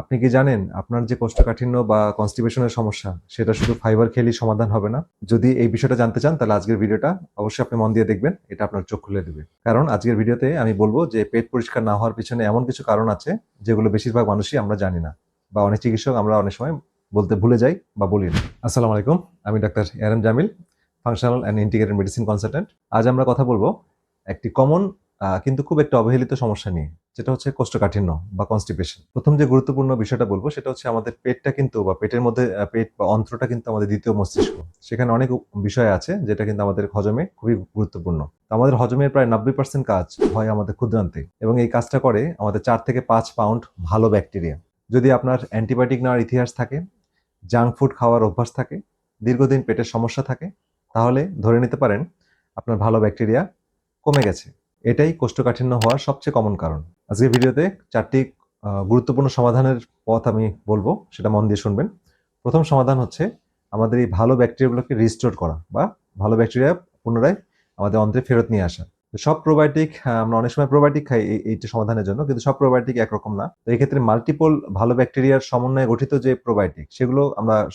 আপনি কি জানেন আপনার যে কোষ্ঠকাঠিন্য বা কনস্টিপেশনের সমস্যা, সেটা শুধু ফাইবার খেলেই সমাধান হবে না? যদি এই বিষয়টা জানতে চান, তাহলে আজকের ভিডিওটা অবশ্যই আপনি মন দিয়ে দেখবেন, এটা আপনার চোখ খুলে দেবে। কারণ আজকের ভিডিওতে আমি বলব যে, পেট পরিষ্কার না হওয়ার পিছনে এমন কিছু কারণ আছে, যেগুলো বেশিরভাগ মানুষই আমরা জানি না, বা অনেক চিকিৎসক আমরা অনেক সময় বলতে ভুলে যাই বা বলি না। আসসালামু আলাইকুম, আমি doctor R M Jamil functional and integrated medicine consultant আজ আমরা কথা বলব একটি কমন কিন্তু খুব একটা অবহেলিত সমস্যা নিয়ে যেটা হচ্ছে কোষ্ঠকাঠিন্য বা কনস্টিপেশন প্রথম যে গুরুত্বপূর্ণ বিষয়টা বলব, সেটা হচ্ছে আমাদের পেটটা কিন্তু বা পেটের মধ্যে পেট বা অন্ত্রটা কিন্তু আমাদের দ্বিতীয় মস্তিষ্ক। সেখানে অনেক বিষয় আছে যেটা কিন্তু আমাদের হজমে খুবই গুরুত্বপূর্ণ। আমাদের হজমের প্রায় নব্বই পার্সেন্ট কাজ হয় আমাদের ক্ষুদ্রান্তে এবং এই কাজটা করে আমাদের চার থেকে পাঁচ পাউন্ড ভালো ব্যাকটেরিয়া যদি আপনার অ্যান্টিবায়োটিক নেওয়ার ইতিহাস থাকে জাঙ্ক ফুড খাওয়ার অভ্যাস থাকে, দীর্ঘদিন পেটের সমস্যা থাকে, তাহলে ধরে নিতে পারেন আপনার ভালো ব্যাকটেরিয়া কমে গেছে। এটাই কোষ্ঠকাঠিন্য হওয়ার সবচেয়ে কমন কারণ। আজকে ভিডিওতে চারটি গুরুত্বপূর্ণ সমাধানের পথ আমি বলব, সেটা মন দিয়ে শুনবেন। প্রথম সমাধান হচ্ছে আমাদের এই ভালো ব্যাকটেরিয়াগুলোকে রিস্টোর করা বা ভালো ব্যাকটেরিয়া পুনরায় আমাদের অন্ত্রে ফেরত নিয়ে আসা। সব প্রোবায়োটিক আমরা অনেক সময় প্রোবায়োটিক খাই এই- এইটা সমাধানের জন্য, কিন্তু সব প্রোবায়োটিক একরকম না। তো এক্ষেত্রে মাল্টিপল ভালো ব্যাকটেরিয়ার সমন্বয়ে গঠিত যে প্রোবায়োটিক সেগুলো আমরা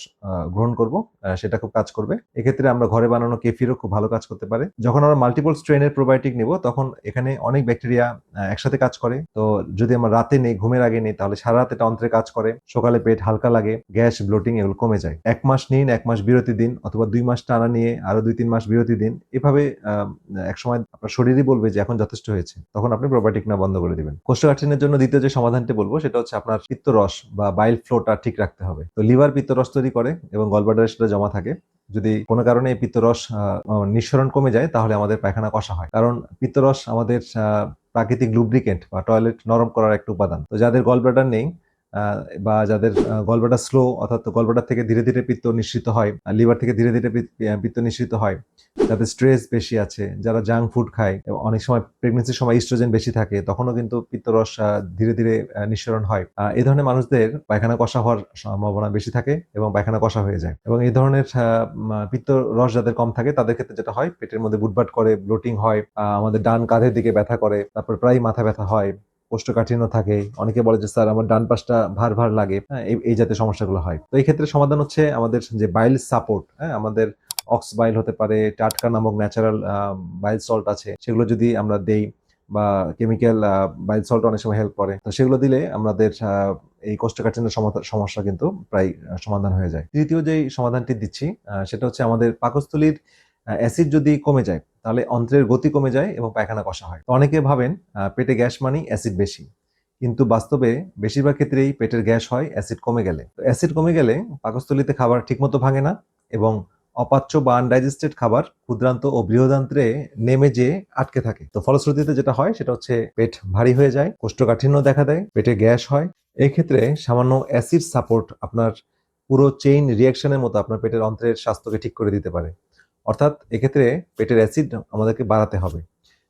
গ্রহণ করব সেটা খুব কাজ করবে। এক্ষেত্রে আমরা ঘরে বানানো কেফিরও খুব ভালো কাজ করতে পারে। যখন আমরা মাল্টিপল স্ট্রেনের প্রোবায়োটিক নিব, তখন এখানে অনেক ব্যাকটেরিয়া একসাথে কাজ করে। তো যদি আমরা রাতে নেই, ঘুমের আগে নেই, তাহলে সারা রাত এটা অন্ত্রে কাজ করে। সকালে পেট হালকা লাগে, গ্যাস ব্লোটিং এগুলো কমে যায়। এক মাস নিন, এক মাস বিরতি দিন, অথবা দুই মাস টানা নিয়ে আরও দুই তিন মাস বিরতি দিন। এভাবে একসময় আপনার শরীরই বলবে যে এখন যথেষ্ট হয়েছে, তখন আপনি প্রোবায়োটিক না বন্ধ করে দিবেন। কোষ্ঠকাঠিন্যের জন্য দ্বিতীয় যে সমাধানটি বলব, সেটা হচ্ছে আপনার পিত্তরস বা বাইল ফ্লোটা ঠিক রাখতে হবে। তো লিভার পিত্তরস তৈরি করে এবং গলবাডারে সেটা জমা থাকে। যদি কোনো কারণে পিত্তরস নিঃসরণ কমে যায়, তাহলে আমাদের পায়খানা কষা হয়। কারণ পিত্তরস আমাদের প্রাকৃতিক লুব্রিকেন্ট বা টয়লেট নরম করার একটা উপাদান। তো যাদের গলব্লাডার নেই বা যাদের গলব্লাডার স্লো অর্থাৎ গলব্লাডার থেকে ধীরে ধীরে পিত্ত নিঃসৃত হয় লিভার থেকে ধীরে ধীরে পিত- পিত্ত নিঃসৃত হয় যাদের স্ট্রেস বেশি আছে যারা জাঙ্ক ফুড খায় এবং অনেক সময় প্রেগনেন্সির সময় ইস্ট্রোজেন বেশি থাকে তখনও কিন্তু পিত্তরস ধীরে ধীরে নিঃসরণ হয়। এই ধরনের মানুষদের পায়খানা কষা হওয়ার সম্ভাবনা বেশি থাকে এবং পায়খানা কষা হয়ে যায়। এবং এই ধরনের আহ, উম, পিত্ত রস যাদের কম থাকে তাদের ক্ষেত্রে যেটা হয় পেটের মধ্যে বুটবাট করে ব্লোটিং হয় আমাদের ডান কাঁধের দিকে ব্যথা করে তারপর প্রায় মাথা ব্যথা হয় কোষ্ঠকাঠিন্য থাকে। অনেকে বলে যে, স্যার, আমার ডান পাশটা ভার ভার লাগে। হ্যাঁ এই- জাতীয় সমস্যাগুলো হয়। তো এই ক্ষেত্রে সমাধান হচ্ছে আমাদের যে বাইল সাপোর্ট হ্যাঁ আমাদের অক্স বাইল হতে পারে, টাটকা নামক ন্যাচারাল বাইল সল্ট আছে। সেগুলো যদি আমরা দেই বা কেমিক্যাল বাইল সল্ট অনেক সময় হেল্প করে, তো সেগুলো দিলে আমাদের এই কোষ্ঠকাঠিন্য সমা- সমস্যা কিন্তু প্রায় সমাধান হয়ে যায়। তৃতীয় যেই সমাধানটি দিচ্ছি সেটা হচ্ছে আমাদের পাকস্থলীর অ্যাসিড যদি কমে যায়, তাহলে অন্ত্রের গতি কমে যায় এবং পায়খানা কষা হয়। তো অনেকে ভাবেন পেটে গ্যাস মানেই অ্যাসিড বেশি। কিন্তু বাস্তবে বেশিরভাগ ক্ষেত্রেই পেটের গ্যাস হয় অ্যাসিড কমে গেলে। তো অ্যাসিড কমে গেলে পাকস্থলিতে খাবার ঠিকমতো ভাঙে না এবং অপাচ্য বা আনডাইজেস্টেড খাবার ক্ষুদ্রান্ত ও বৃহদান্ত্রে নেমে যেয়ে আটকে থাকে। তো ফলশ্রুতিতে যেটা হয়, সেটা হচ্ছে পেট ভারী হয়ে যায়, কোষ্ঠকাঠিন্য দেখা দেয়, পেটে গ্যাস হয়। এই ক্ষেত্রে সামান্য অ্যাসিড সাপোর্ট আপনার পুরো চেইন রিয়াকশনের মতো আপনার পেটের অন্ত্রের স্বাস্থ্যকে ঠিক করে দিতে পারে। অর্থাৎ এক্ষেত্রে পেটের অ্যাসিড আমাদেরকে বাড়াতে হবে।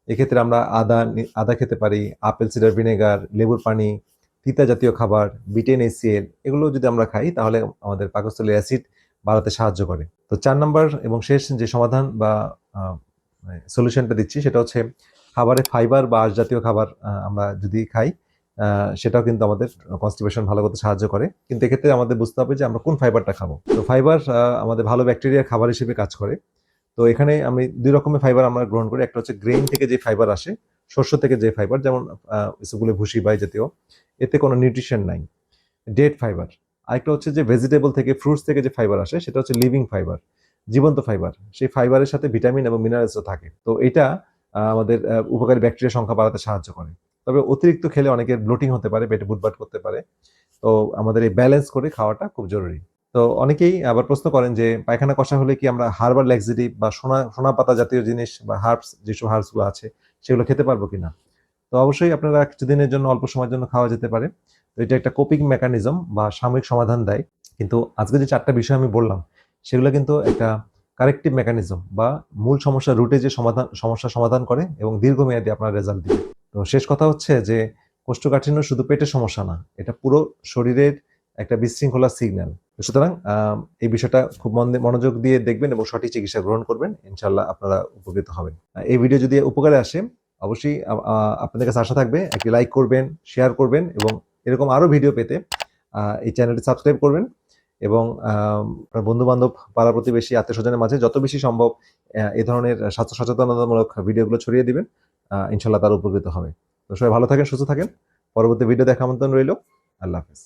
এক্ষেত্রে আমরা আদা আদা খেতে পারি, আপেল, সিডার ভিনেগার, লেবুর পানি, তিতা জাতীয় খাবার, বিটেন এসিএল এগুলো যদি আমরা খাই তাহলে আমাদের পাকস্থলীর অ্যাসিড বাড়াতে সাহায্য করে। তো চার নম্বর এবং শেষ যে সমাধান বা সলিউশনটা দিচ্ছি সেটা হচ্ছে খাবারে ফাইবার বা আঁশ জাতীয় খাবার আমরা যদি খাই সেটাও কিন্তু আমাদের কনস্টিপেশন ভালো করতে সাহায্য করে। কিন্তু এক্ষেত্রে আমাদের বুঝতে হবে যে আমরা কোন ফাইবারটা খাব। তো ফাইবার আমাদের ভালো ব্যাকটেরিয়ার খাবার হিসেবে কাজ করে। তো এখানে আমি দুই রকমের ফাইবার আমরা গ্রহণ করি। একটা হচ্ছে গ্রেইন থেকে যে ফাইবার আসে, শস্য থেকে যে ফাইবার যেমন ইসবগুলো ভুসি, বাই জাতীয়, এতে কোনো নিউট্রিশন নাই। ডেড ফাইবার আরেকটা হচ্ছে যে ভেজিটেবল থেকে ফ্রুটস থেকে যে ফাইবার আসে, সেটা হচ্ছে লিভিং ফাইবার জীবন্ত ফাইবার সেই ফাইবারের সাথে ভিটামিন এবং মিনারেলসও থাকে। তো এটা আমাদের উপকারী ব্যাকটেরিয়া সংখ্যা বাড়াতে সাহায্য করে। তবে অতিরিক্ত খেলে অনেকের ব্লোটিং হতে পারে, পেটে বুটবাট করতে পারে। তো আমাদের এই ব্যালেন্স করে খাওয়াটা খুব জরুরি। তো অনেকেই আবার প্রশ্ন করেন যে পায়খানা কষা হলে কি আমরা হার্বাল ল্যাক্সিটিভ বা সোনা সোনা পাতা জাতীয় জিনিস বা হার্বস যেসব হার্বসগুলো আছে, সেগুলো খেতে পারব কিনা? তো অবশ্যই আপনারা কিছুদিনের জন্য, অল্প সময়ের জন্য খাওয়া যেতে পারে। তো এটা একটা কোপিং মেকানিজম বা সাময়িক সমাধান দেয়। কিন্তু আজকে যে চারটা বিষয় আমি বললাম, সেগুলো কিন্তু একটা কারেক্টিভ মেকানিজম বা মূল সমস্যা রুটে যে সমাধান সমস্যা সমাধান করে এবং দীর্ঘমেয়াদী আপনার রেজাল্ট দিবে। তো শেষ কথা হচ্ছে যে কোষ্ঠকাঠিন্য শুধু পেটের সমস্যা না, এটা পুরো শরীরের একটা বিশৃঙ্খলা সিগন্যাল সুতরাং এই বিষয়টা খুব মন মনোযোগ দিয়ে দেখবেন এবং সঠিক চিকিৎসা গ্রহণ করবেন। ইনশাল্লাহ আপনারা উপকৃত হবেন। এই ভিডিও যদি উপকারে আসে, অবশ্যই আপনাদের কাছে আশা থাকবে, একটি লাইক করবেন শেয়ার করবেন এবং এরকম আরও ভিডিও পেতে এই চ্যানেলটি সাবস্ক্রাইব করবেন এবং বন্ধু বান্ধব পাড়া প্রতিবেশী আত্মীয় স্বজনের মাঝে যত বেশি সম্ভব এই ধরনের স্বাস্থ্য সচেতনতামূলক ভিডিওগুলো ছড়িয়ে দিবেন ইনশাল্লাহ তার উপকৃত হবে। তো সবাই ভালো থাকেন, সুস্থ থাকেন। পরবর্তী ভিডিও দেখা আমন্ত্রণ রইল। আল্লাহ হাফেজ।